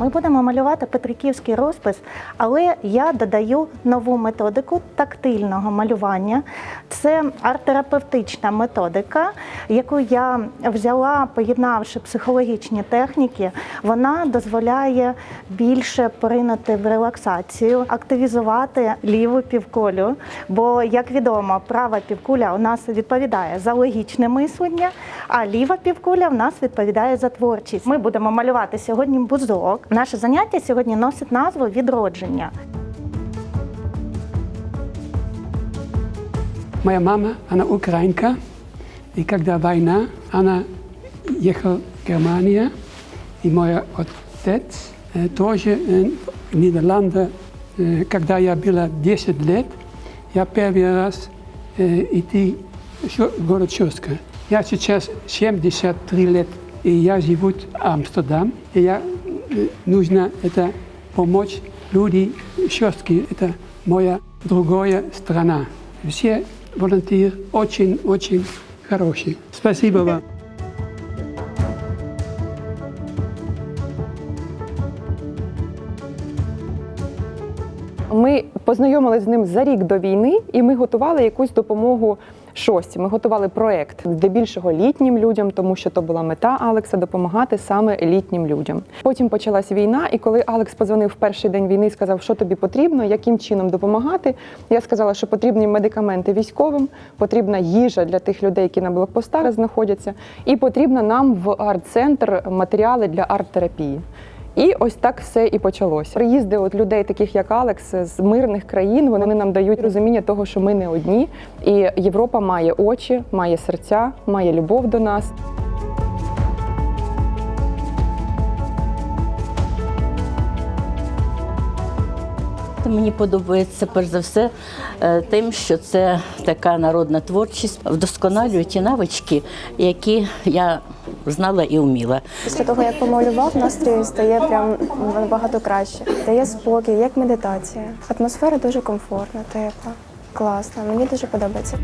Ми будемо малювати петриківський розпис, але я додаю нову методику тактильного малювання. Це арт-терапевтична методика, яку я взяла, поєднавши психологічні техніки. Вона дозволяє більше поринути в релаксацію, активізувати ліву півкулю. Бо, як відомо, права півкуля у нас відповідає за логічне мислення, а ліва півкуля в нас відповідає за творчість. Ми будемо малювати сьогодні бузок. Наше заняття сьогодні носить назву відродження. Моя мама, вона українка. І коли війна, вона їхала в Германію. І моя отець э, теж э, в Нідерланди. Э, коли я була 10 років, я перший раз йти в город Шостка. Я сейчас 73 лет, и я живу в Амстердам. И я нужно это помочь люди Шостки. Это моя другая страна. Все волонтеры очень-очень хорошие. Спасибо вам. Ми познайомилися з ним за рік до війни, і ми готували якусь допомогу шості. Ми готували проект здебільшого літнім людям, тому що то була мета Алекса допомагати саме літнім людям. Потім почалась війна, і коли Алекс позвонив в перший день війни і сказав, що тобі потрібно, яким чином допомагати, я сказала, що потрібні медикаменти військовим, потрібна їжа для тих людей, які на блокпостах знаходяться, і потрібно нам в арт-центр матеріали для арт-терапії. І ось так все і почалося. Приїзди от людей, таких як Алекс, з мирних країн, вони нам дають розуміння того, що ми не одні. І Європа має очі, має серця, має любов до нас. Мені подобається перш за все е, тим, що це така народна творчість, вдосконалює ті навички, які я знала і вміла. Після того, як помалював, настрій стає прям набагато краще. Дає спокій, як медитація. Атмосфера дуже комфортна, тепла, класна. Мені дуже подобається.